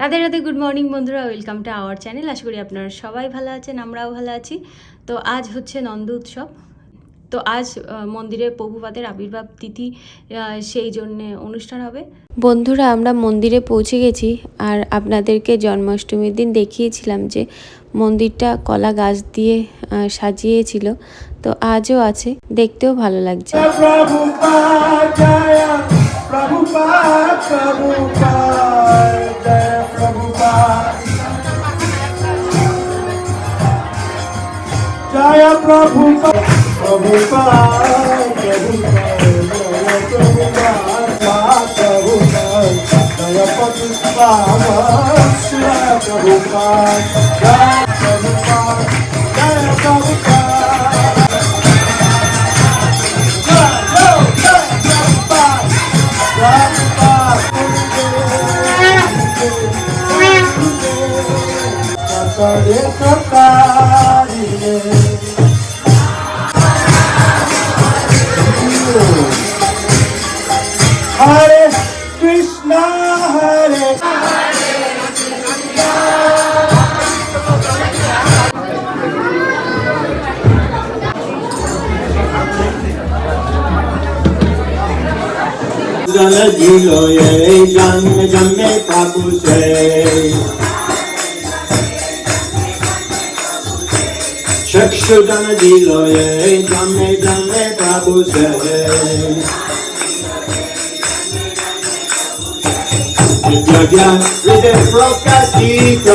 Radhe Radhe good morning বন্ধুরা welcome to our channel আশা করি আপনারা সবাই ভালো আছেন আমরাও ভালো আছি। তো আজ হচ্ছে নন্দ উৎসব। তো আজ মন্দিরে প্রভুপাদের আবির্ভাব তিথি সেই জন্যে অনুষ্ঠান হবে। বন্ধুরা আমরা মন্দিরে পৌঁছে গেছি আর আপনাদেরকে জন্মাষ্টমীর দিন দেখিয়েছিলাম যে মন্দিরটা কলা গাছ দিয়ে সাজিয়েছিল। তো আজও আছে দেখতেও ভালো লাগছে। Prabhupada Jaya Jaya Prabhu Pai, Prabhu Pai, Prabhu Pai, Prabhu Prabhu Pai, Prabhu Prabhu Pai, জল এই জন্মে জন্মে প্রভু সে চক্ষুদান দিল জন্মে জন্মে হৃদয় প্রকাশিত।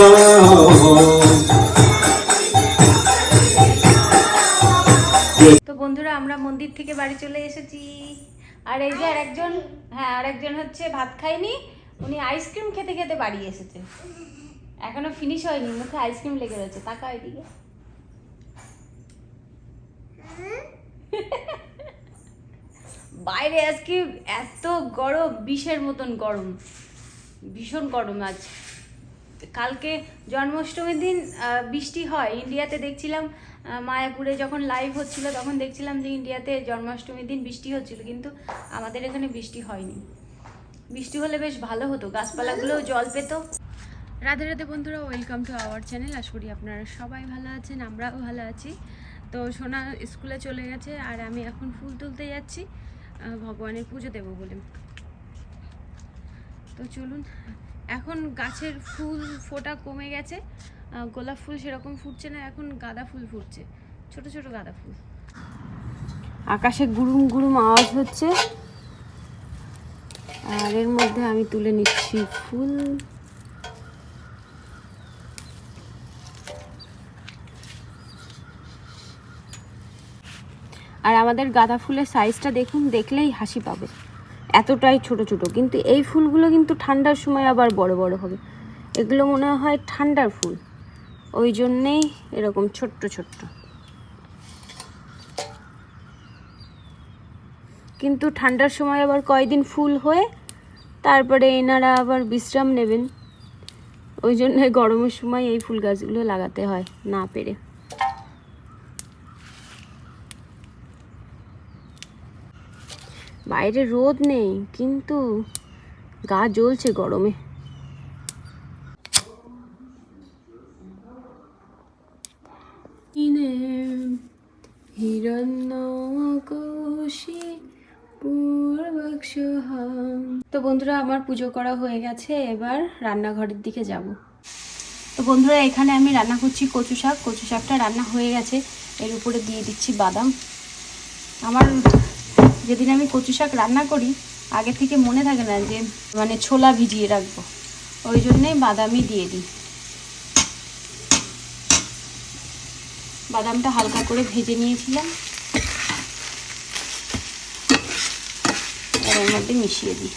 তো বন্ধুরা, আমরা মন্দির থেকে বাড়ি চলে এসেছি। আর এই যে আরেকজন হ্যাঁ আরেকজন হচ্ছে ভাত খায়নি, উনি আইসক্রিম খেতে খেতে বাড়ি এসেছে। এখনও ফিনিশ হয়নি, মুখে আইসক্রিম লেগে রয়েছে তাকা এদিকে। বাইরে আজকে এত গরম, বিষের মতন গরম, ভীষণ গরম আজ। কালকে জন্মাষ্টমীর দিন বৃষ্টি হয়, ইন্ডিয়াতে দেখছিলাম মায়াপুরে যখন লাইভ হচ্ছিল, তখন দেখছিলাম যে ইন্ডিয়াতে জন্মাষ্টমীর দিন বৃষ্টি হচ্ছিল, কিন্তু আমাদের এখানে বৃষ্টি হয়নি। বৃষ্টি হলে বেশ ভালো হতো, গাছপালাগুলোও জল পেতো। রাধে রাধে বন্ধুরা ওয়েলকাম টু আওয়ার চ্যানেল আশা করি আপনারা সবাই ভালো আছেন, আমরাও ভালো আছি। তো সোনা স্কুলে চলে গেছে, আর আমি এখন ফুল তুলতে যাচ্ছি ভগবানের পুজো দেবো বলে। তো চলুন, এখন গাছের ফুল ফোটা কমে গেছে। গোলাপ ফুল সেরকম ফুটছে না, এখন গাঁদা ফুল ফুটছে। ছোট ছোট গাঁদা ফুল। আকাশে গুরুম গুরুম আওয়াজ হচ্ছে। আর এর মধ্যে আমি তুলে নিচ্ছি ফুল। আর আমাদের গাঁদা ফুলের সাইজটা দেখুন, দেখলেই হাসি পাবে। এতটাই ছোট ছোট। কিন্তু এই ফুলগুলো কিন্তু ঠান্ডার সময় আবার বড় বড় হবে। এগুলো মনে হয় ঠান্ডার ফুল। ওই জন্যেই এরকম ছোট্ট ছোট্ট। কিন্তু ঠান্ডার সময় আবার কয়দিন ফুল হয়ে তারপরে এনারা আবার বিশ্রাম নেবেন। ওই জন্য গরমের সময় এই ফুল গাছগুলো লাগাতে হয় না পেরে। বাইরে রোদ নেই, কিন্তু গা জ্বলছে গরমে। তো বন্ধুরা, আমার পুজো করা হয়ে গেছে। এবার রান্নাঘরের দিকে যাব। তো বন্ধুরা, এখানে আমি রান্না করছি কচু শাক। কচু শাকটা রান্না হয়ে গেছে। এর উপরে দিয়ে দিচ্ছি বাদাম। আমার যেদিন আমি কচু শাক রান্না করি, আগে থেকে মনে থাকে না যে মানে ছোলা ভিজিয়ে রাখব। ওই জন্যেই বাদামই দিয়ে দিই। বাদামটা হালকা করে ভেজে নিয়েছিলাম। এর মধ্যে মিশিয়ে দিই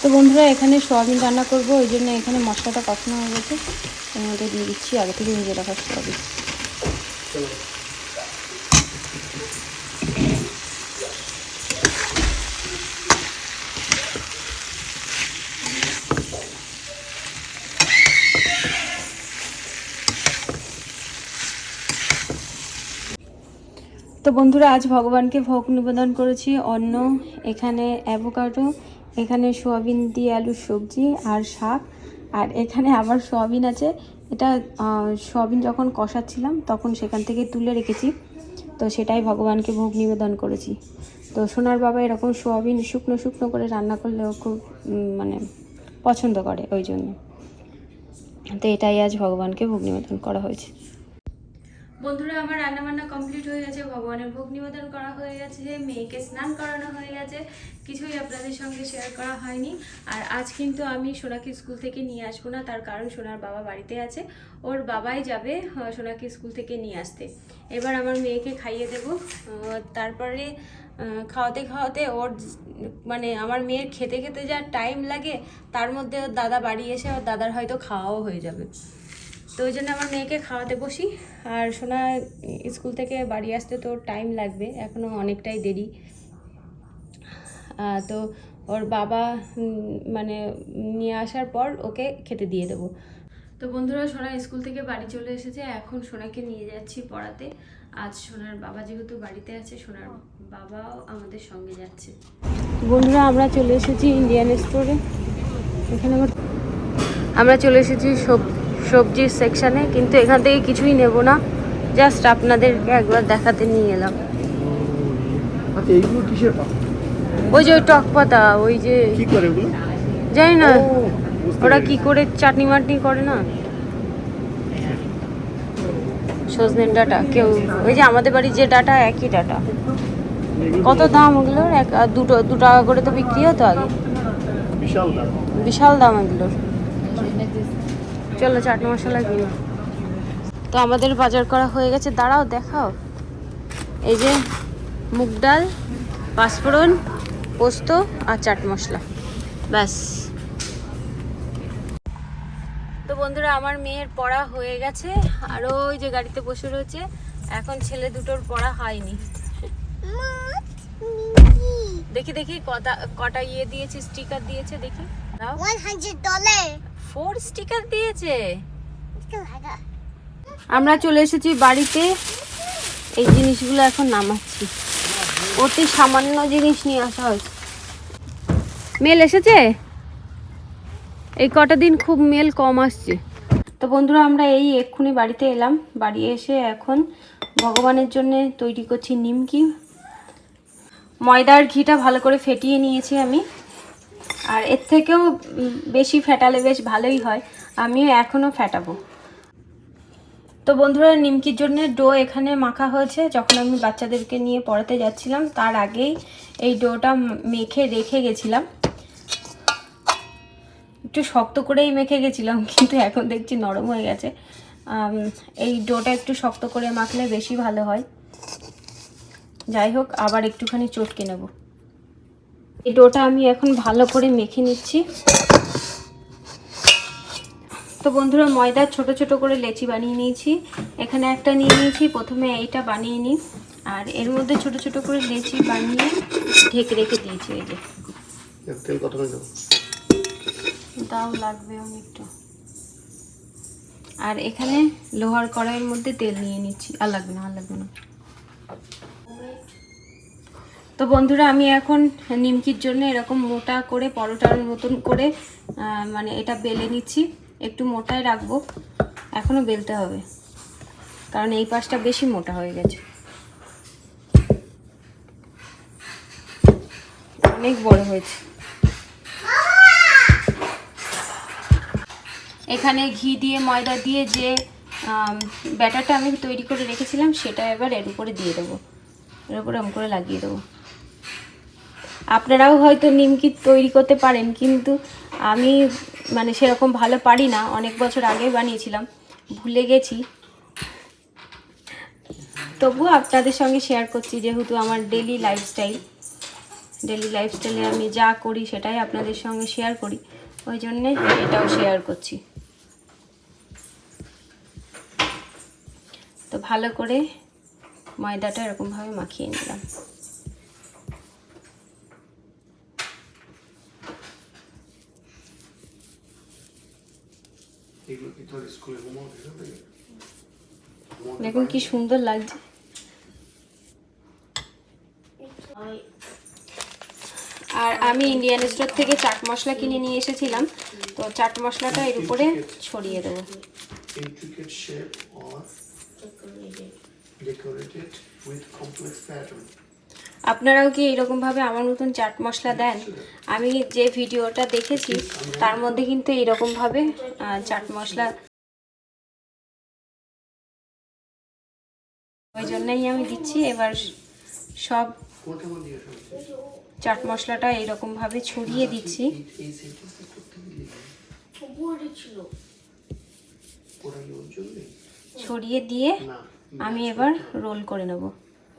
তো বন্ধুরা এখানে সোয়াবিন রান্না করব ওই জন্য এখানে মশলাটা কষানো হয়ে গেছে। এর মধ্যে দিয়ে দিচ্ছি আগে থেকে ভেজে রাখা সোয়াবিন তো বন্ধুরা, আজ ভগবানকে ভোগ নিবেদন করেছি। অন্ন, এখানে অ্যাভোকাডো, এখানে সোয়াবিন দিয়ে আলুর সবজি আর শাক, আর এখানে আবার সোয়াবিন আছে। এটা সোয়াবিন যখন কষাচ্ছিলাম, তখন সেখান থেকে তুলে রেখেছি। তো সেটাই ভগবানকে ভোগ নিবেদন করেছি। তো সোনার বাবা এরকম সোয়াবিন শুকনো শুকনো করে রান্না করলেও খুব মানে পছন্দ করে ওই জন্য। তো এটাই আজ ভগবানকে ভোগ নিবেদন করা হয়েছে। বন্ধুরা, আমার রান্না বান্না কমপ্লিট হয়ে গেছে, ভগবানের ভোগ নিবেদন করা হয়ে গেছে, মেয়েকে স্নান করানো হয়ে গেছে, কিছুই আপনাদের সঙ্গে শেয়ার করা হয়নি। আর আজ কিন্তু আমি সোনাকে স্কুল থেকে নিয়ে আসব না, তার কারণ সোনার বাবা বাড়িতে আছে, ওর বাবাই যাবে সোনাকে স্কুল থেকে নিয়ে আসতে। এবার আমার মেয়েকে খাইয়ে দেবো তারপরে খাওয়াতে খাওয়াতে ওর মানে আমার মেয়ের খেতে খেতে যা টাইম লাগে, তার মধ্যে ওর দাদা বাড়ি এসে ওর দাদার হয়তো খাওয়াও হয়ে যাবে। তো ওই জন্য আমার মেয়েকে খাওয়াতে বসি। আর সোনা স্কুল থেকে বাড়ি আসতে তো টাইম লাগবে এখনও অনেকটাই দেরি। তো ওর বাবা মানে নিয়ে আসার পর ওকে খেতে দিয়ে দেবো। তো বন্ধুরা সোনা স্কুল থেকে বাড়ি চলে এসেছে এখন সোনাকে নিয়ে যাচ্ছি পড়াতে। আজ সোনার বাবা যেহেতু বাড়িতে আছে সোনার বাবাও আমাদের সঙ্গে যাচ্ছে। বন্ধুরা আমরা চলে এসেছি ইন্ডিয়ান স্টোরে এখানে আমার আমরা চলে এসেছি সব সবজির সেকশানে কিন্তু এখান থেকে কিছুই নেব না। জাস্ট আপনাদেরকে একবার দেখাতে নিয়ে এলাম। ওই যে ওই টক পাতা ওই যে কি করে জানি না। ওরা। কি করে চাটনি মাটনি করে না? সজনের ডাটা কেউ ওই যে আমাদের বাড়ির যে ডাটা একই ডাটা। কত দাম ওগুলোর? এক দুটো দু টাকা করে তো বিক্রি হতো আগে। বিশাল দাম। বিশাল দাম এগুলোর। চলো চাট মশলা কিনো। তো আমাদের বাজার করা হয়ে গেছে। দাঁড়াও, দেখাও। এই যে মুগ ডাল, পাঁচফোড়ন, পোস্ত আর চাট মশলা। ব্যাস। তো বন্ধুরা, আমার মেয়ের পড়া হয়ে গেছে। আর ওই যে গাড়িতে বসে রয়েছে। এখন ছেলে দুটোর পড়া হয়নি। দেখি দেখি, কটা কটা ইয়ে দিয়েছে, স্টিকার দিয়েছে, দেখি। hundred dollar. ফোর স্টিকার দিয়েছে। আমরা চলে এসেছি বাড়িতে। এই জিনিসগুলো এখন নামাচ্ছি। অতি সামান্য জিনিস নিয়ে আসা হয়েছে। মেল এসেছে? এই কটা দিন খুব মেল কম আসছে। তো বন্ধুরা, আমরা এই এক্ষুনি বাড়িতে এলাম। বাড়ি এসে এখন ভগবানের জন্য তৈরি করছি নিমকি। ময়দার ঘিটা ভালো করে ফেটিয়ে নিয়েছি আমি। আর এর থেকেও বেশি ফেটালে বেশ ভালোই হয়। আমিও এখনও ফেটাবো। তো বন্ধুরা, নিমকির জন্য ডো এখানে মাখা হয়েছে। যখন আমি বাচ্চাদেরকে নিয়ে পড়াতে যাচ্ছিলাম, তার আগেই এই ডোটা মেখে রেখে গেছিলাম। একটু শক্ত করেই মেখে গেছিলাম, কিন্তু এখন দেখছি নরম হয়ে গেছে। এই ডোটা একটু শক্ত করে মাখলে বেশি ভালো হয়। যাই হোক, আবার একটুখানি চটকে নেব। এই ডোটা আমি এখন ভালো করে মেখে নিচ্ছি। তো বন্ধুরা ময়দার ছোট ছোট করে লেচি বানিয়ে নিয়েছি। এখানে একটা নিয়ে নিয়েছি প্রথমে এইটা বানিয়ে নিই। আর এর মধ্যে ছোট ছোট করে লেচি বানিয়ে ঢেকে রেখে দিয়েছি এই যে। তেল দেবো দাও লাগবে অনেকটা। আর এখানে লোহার কড়াইয়ের মধ্যে তেল নিয়ে নিচ্ছি। আর লাগবে না আর লাগবে না। তো বন্ধুরা, আমি এখন নিমকির জন্য এরকম মোটা করে, পরোটার মতন করে মানে এটা বেলে নিচ্ছি। একটু মোটাই রাখব। এখনও বেলতে হবে। কারণ এই পাশটা বেশি মোটা হয়ে গেছে। অনেক বড় হয়েছে। এখানে ঘি দিয়ে, ময়দা দিয়ে যে ব্যাটারটা আমি তৈরি করে রেখেছিলাম, সেটা এবার এর উপরে দিয়ে দেবো। এর উপরে এরকম করে লাগিয়ে দেবো। আপনারাও হয়তো নিমকি তৈরি করতে পারেন, কিন্তু আমি মানে সেরকম ভালো পারি না। অনেক বছর আগে বানিয়েছিলাম, ভুলে গেছি। তবুও আপনাদের সঙ্গে শেয়ার করছি, যেহেতু আমার ডেলি লাইফস্টাইল ডেলি লাইফস্টাইলে আমি যা করি সেটাই আপনাদের সঙ্গে শেয়ার করি, ওই জন্যে এটাও শেয়ার করছি। তো ভালো করে ময়দাটা এরকমভাবে মাখিয়ে নিলাম। কি দেখুন কি সুন্দর লাগছে। আর আমি ইন্ডিয়ান স্টোর থেকে চাট মশলা কিনে নিয়ে এসেছিলাম। তো চাট মশলাটা এর উপরে ছড়িয়ে দেবো। Decorated with complex pattern. আপনারাও কি এরকম ভাবে আমার মতন চাট মশলা দেন? আমি যে ভিডিওটা দেখেছি, তার মধ্যে কিন্তু এরকম ভাবে চাট মশলা ওই জন্যই আমি দিচ্ছি। এবার সব চাট মশলাটা এরকম ভাবে ছড়িয়ে দিচ্ছি? ছড়িয়ে দিয়ে আমি এবার রোল করে নেব।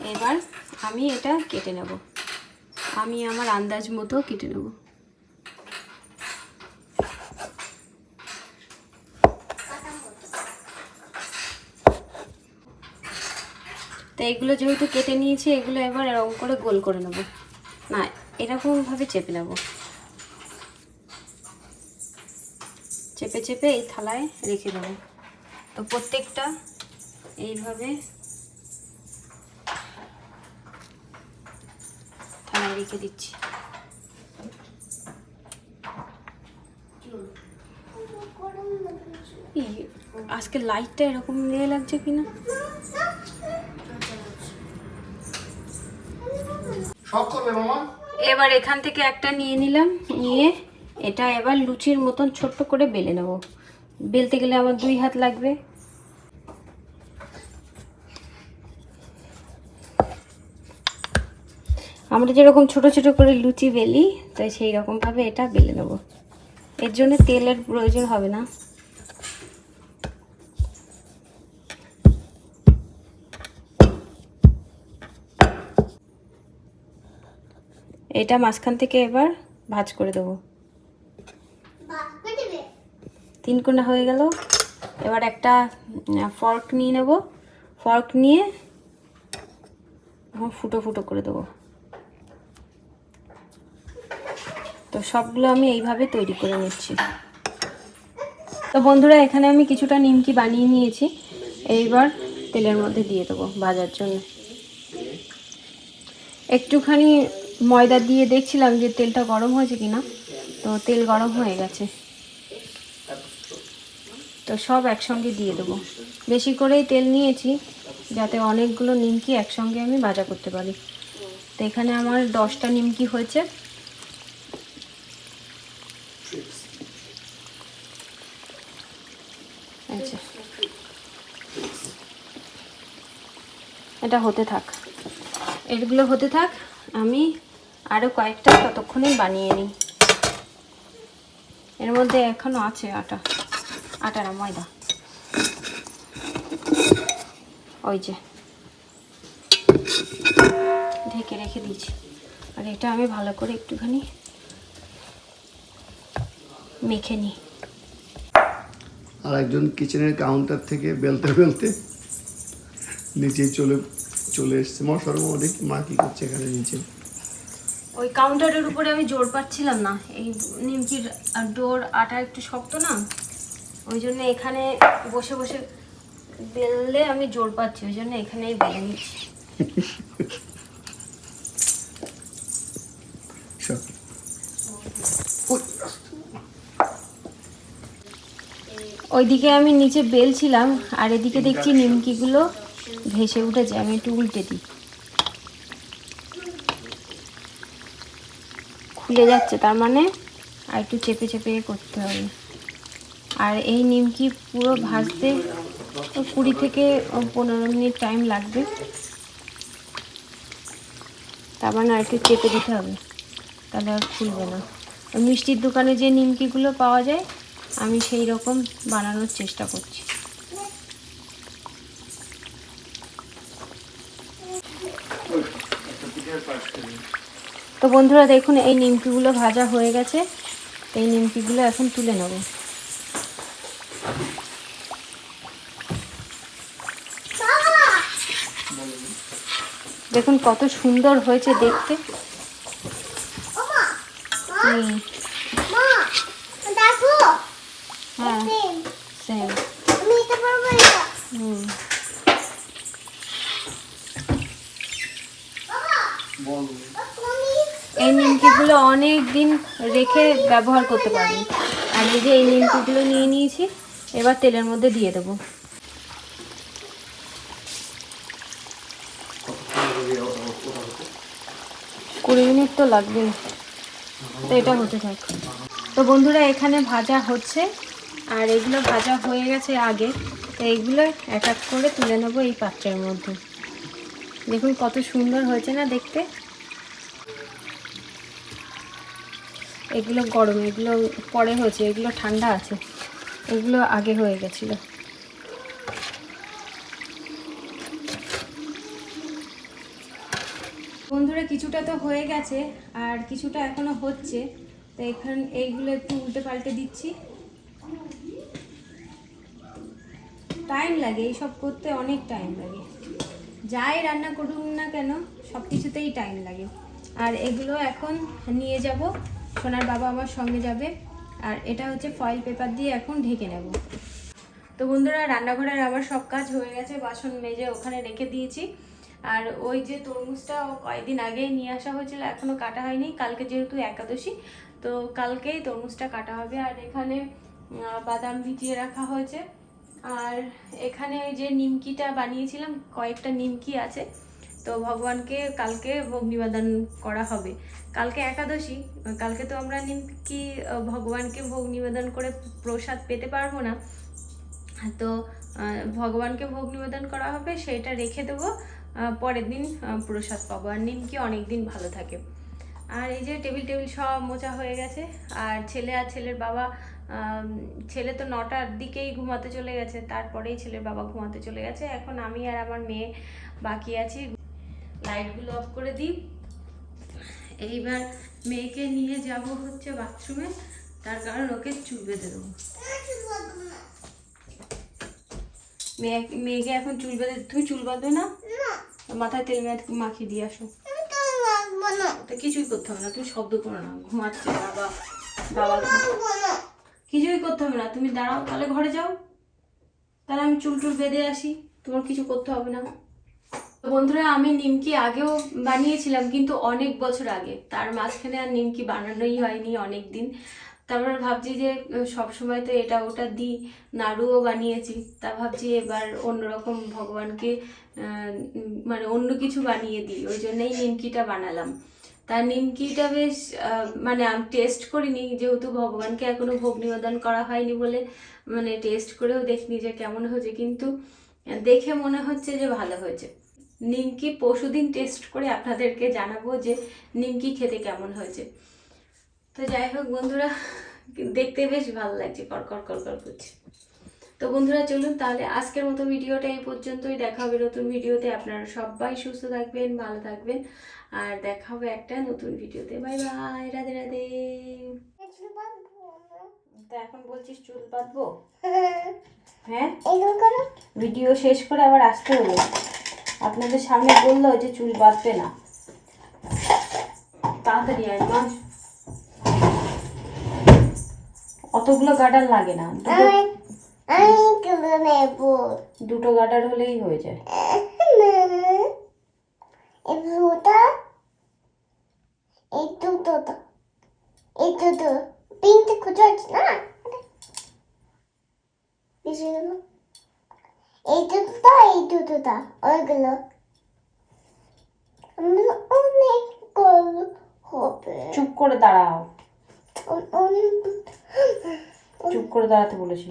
এবার আমি এটা কেটে নেব। আমি আমার আন্দাজ মতো কেটে নেব। তো এগুলো যেহেতু কেটে নিয়েছি, এগুলো এবার এরকম করে গোল করে নেব। না, এরকমভাবে চেপে নেব। চেপে চেপে এই থালায় রেখে দেবো। তো প্রত্যেকটা এইভাবে থালায় রেখে দিচ্ছি। আজকে লাইটটা এরকম ইয়ে লাগছে কিনা? এবার এখান থেকে একটা নিয়ে নিলাম নিয়ে এটা এবার লুচির মতন ছোট্ট করে বেলে নেব। বেলতে গেলে আমার দুই হাত লাগবে। আমরা যেরকম ছোট ছোট করে লুচি বেলি, তাই সেই রকমভাবে এটা বেলে নেব। এর জন্য তেলের প্রয়োজন হবে না। এটা মাঝখান থেকে এবার ভাজ করে দেবো। তিন কোনা হয়ে গেল। এবার একটা ফর্ক নিয়ে নেব। ফর্ক নিয়ে ফুটো ফুটো করে দেবো। তো সবগুলো আমি এইভাবে তৈরি করে নিচ্ছি। তো বন্ধুরা, এখানে আমি কিছুটা নিমকি বানিয়ে নিয়েছি। এইবার তেলের মধ্যে দিয়ে দেবো ভাজার জন্য। একটুখানি ময়দা দিয়ে দেখছিলাম যে তেলটা গরম হয়েছে কিনা। তো তেল গরম হয়ে গেছে। তো সব একসঙ্গে দিয়ে দেবো। বেশি করেই তেল নিয়েছি, যাতে অনেকগুলো নিমকি একসঙ্গে আমি ভাজা করতে পারি। তো এখানে আমার দশটা নিমকি হয়েছে। এটা হতে থাক। এগুলো হতে থাক, আমি আরও কয়েকটা ততক্ষণে বানিয়ে নিই। এর মধ্যে এখনও আছে আটা আটা না ময়দা। ওই যে। ঢেকে রেখে দিয়েছি আর এটা আমি ভালো করে একটুখানি মেখে নিই। আর একজন কিচেনের কাউন্টার থেকে বেলতে বেলতে নিচে চলে চলে এসছে। মা দেখি মা কি করছে এখানে নিচে? ওই কাউন্টারের উপরে আমি জোর পাচ্ছিলাম না। এই নিমকির ডোর আটা একটু শক্ত না? ওই জন্য এখানে বসে বসে বেললে আমি জোর পাচ্ছি ওই জন্য এখানেই বেলে নিচ্ছি। ওইদিকে আমি নিচে বেলছিলাম, আর এদিকে দেখছি নিমকিগুলো ভেসে উঠেছে, আমি একটু উল্টে দিই। খুলে যাচ্ছে, তার মানে আর একটু চেপে চেপে করতে হবে। আর এই নিমকি পুরো ভাজতে কুড়ি থেকে পনেরো মিনিট টাইম লাগবে। তার মানে আর একটু চেপে দিতে হবে, তাহলে আর খুলবে না। মিষ্টির দোকানে যে নিমকিগুলো পাওয়া যায় আমি সেই রকম বানানোর চেষ্টা করছি। তো বন্ধুরা দেখুন এই নিমকিগুলো ভাজা হয়ে গেছে। এই নিমকিগুলো এখন তুলে নেব। দেখুন কত সুন্দর হয়েছে দেখতে। হুম, মা দেখো হ্যাঁ পেন সেম আমি এটা পারব এটা হুম তুমি এই নিমকিগুলো অনেক দিন রেখে ব্যবহার করতে পারবেন আর এই যে এই নিমকিগুলো নিয়ে নিয়েছি, এবার তেলের মধ্যে দিয়ে দেবো। কুড়ি মিনিট তো লাগবে তো এটা হতে থাক। তো বন্ধুরা, এখানে ভাজা হচ্ছে। আর এগুলো ভাজা হয়ে গেছে আগে। তো এইগুলো এক এক করে তুলে নেব এই পাত্রের মধ্যে। দেখুন কত সুন্দর হয়েছে না দেখতে। এগুলো গরম, এগুলো পরে হয়েছে, এগুলো ঠান্ডা আছে, এগুলো আগে হয়ে গেছিল। বন্ধুরা, কিছুটা তো হয়ে গেছে, আর কিছুটা এখনও হচ্ছে, তো এখান, এইগুলো একটু উল্টে পাল্টে দিচ্ছি। টাইম লাগে, এইসব করতে অনেক টাইম লাগে। যাই রান্না করুন না কেন সব কিছুতেই টাইম লাগে। আর এগুলো এখন নিয়ে যাব। সোনার বাবা আমার সঙ্গে যাবে। আর এটা হচ্ছে ফয়েল পেপার দিয়ে এখন ঢেকে নেব। তো বন্ধুরা রান্নাঘরের আমার সব কাজ হয়ে গেছে, বাসন মেজে ওখানে রেখে দিয়েছি। আর ওই যে তরমুজটা কয়েকদিন আগেই নিয়ে আসা হয়েছিল এখনও কাটা হয়নি। কালকে যেহেতু একাদশী, তো কালকেই তরমুজটা কাটা হবে। আর এখানে বাদাম ভিজিয়ে রাখা হয়েছে। আর এখানে যে নিমকিটা বানিয়েছিলাম, কয়েকটা নিমকি আছে। তো ভগবানকে কালকে ভোগ নিবেদন করা হবে। কালকে একাদশী কালকে তো আমরা আহ, ভগবানকে ভোগ নিবেদন করে প্রসাদ পেতে পারব না। তো ভগবানকে ভোগ নিবেদন করা হবে সেটা রেখে দেবো পরের দিন প্রসাদ পাবো। আর নিমকি অনেক দিন ভালো থাকে। আর এই যে টেবিল টেবিল সব মোচা হয়ে গেছে। আর ছেলে আর ছেলের বাবা ছেলে তো নটার দিকেই ঘুমাতে চলে গেছে তারপরেই ছেলের বাবা ঘুমাতে চলে গেছে। এখন আমি আর আমার মেয়ে বাকি আছি। লাইটগুলো অফ করে দিই। এইবার মেয়েকে নিয়ে যাব হচ্ছে বাথরুমে তার কারণ ওকে চুল বেঁধে দেবো। মেয়ে মেয়েকে এখন চুল বেঁধে তুমি চুল বাঁধবে না? মাথায় তেল মাখিয়ে দিয়ে আসো। তো কিছুই করতে হবে না তুমি শব্দ করো না ঘুমাচ্ছে বাবা বাবা না। কিছুই করতে হবে না তুমি দাঁড়াও তাহলে ঘরে যাও। তাহলে আমি চুল টুল বেঁধে আসি তোমার কিছু করতে হবে না। বন্ধুরা, আমি নিমকি আগেও বানিয়েছিলাম, কিন্তু অনেক বছর আগে। তার মাঝখানে আর নিমকি বানানোই হয়নি অনেক দিন তারপর ভাবছি যে সব সময় তো এটা ওটা দিই। নাড়ুও বানিয়েছি। তা ভাবছি এবার অন্যরকম ভগবানকে মানে অন্য কিছু বানিয়ে দিই। ওই জন্যই নিমকিটা বানালাম। তা নিমকিটা বেশ মানে আমি টেস্ট করিনি, যেহেতু ভগবানকে এখনও ভোগ নিবেদন করা হয়নি বলে মানে টেস্ট করেও দেখিনি যে কেমন হয়েছে। কিন্তু দেখে মনে হচ্ছে যে ভালো হয়েছে। নিমকি পরশুদিন টেস্ট করে আপনাদেরকে জানাব যে নিমকি খেতে কেমন হয়েছে। তো যাই হোক বন্ধুরা দেখতে বেশ ভালো লাগছে কড়কড় কড়কড় করছে। তো বন্ধুরা চলুন তাহলে আজকের মতো ভিডিওটা এই পর্যন্তই। দেখা হবে নতুন ভিডিওতে। আপনারা সবাই সুস্থ থাকবেন ভালো থাকবেন। আর দেখা হবে একটা নতুন ভিডিওতে। Bye bye Radhe Radhe. তা এখন বলছিস চুল বাঁধবো হ্যাঁ? ভিডিও শেষ করে আবার আসতে হলো আপনাদের সামনে বলল যে চুল বাঁধবে না। তাড়াতাড়ি আয় মা অতগুলো গার্ডার লাগে না দুটো গার্ডার হলেই হয়ে যায়। এই দুটা এই দুটো খুঁজে আছে না। বেশি এই দুটোটা এই দুটোটা ওইগুলো অনেক হবে চুপ করে দাঁড়াও। চুপ করে দাঁড়াতে বলেছি।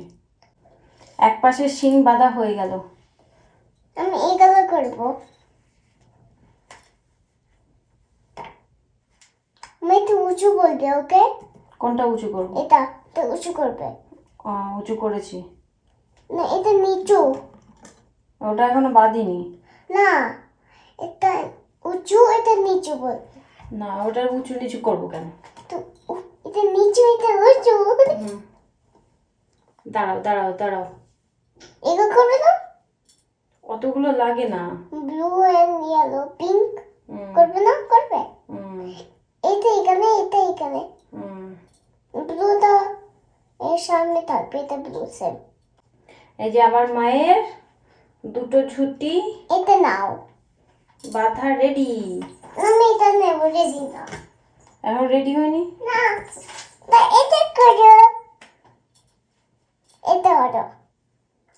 এক পাশের শিং বাঁধা হয়ে গেল। আমি এগুলো করব। আমি একটু উঁচু বলবে ওকে? কোনটা উঁচু করব? এটা এটা উঁচু করবে। উঁচু করেছি। না এটা নিচু। ওটা এখনও বাঁধিনি। না এটা উঁচু এটা নিচু বলবে না ওটা উঁচু নিচু করব কেন? তো এটা নিচু এটা উঁচু। দাঁড়াও দাঁড়াও দাঁড়াও। এগুলো করবে না অতগুলো লাগে না। Blue and yellow pink. করবে না? করবে? এটা এখানে এটা এখানে। ব্লুটা এর সামনে থাকবে এটা ব্লু সেম এই যে আমার মায়ের দুটো ঝুটি। এটা নাও। বাঁধা রেডি আমি এটা নেব রেডি না এখন রেডি হয়নি? না তা এটা করো। এটা করো।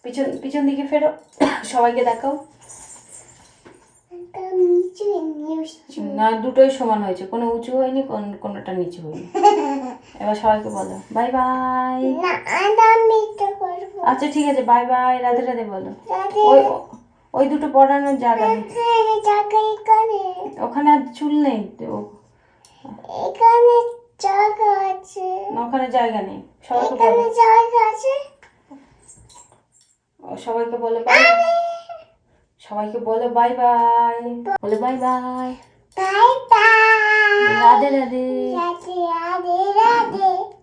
পিছন পিছন দিকে ফেরো। সবাইকে দেখাও। না দুটোই সমান হয়েছে। কোনো উঁচু হয়নি কোন- কোনোটা নিচু হয়নি। এবার সবাইকে বলো বাই বাই আচ্ছা ঠিক আছে বাই বাই রাধে রাধে বলো। ওই ওই দুটো পড়ানোর জায়গা নেই। জায়গা এখানে। ওখানে আর চুল নেই তো। এখানে জায়গা আছে। ওখানে জায়গা নেই। সবাইকে বলো। জায়গা আছে। সবাইকে বলো বাই সবাইকে বলো বাই বাই বলো bye bye Tchau, tchau! Já lade. Lade, lade.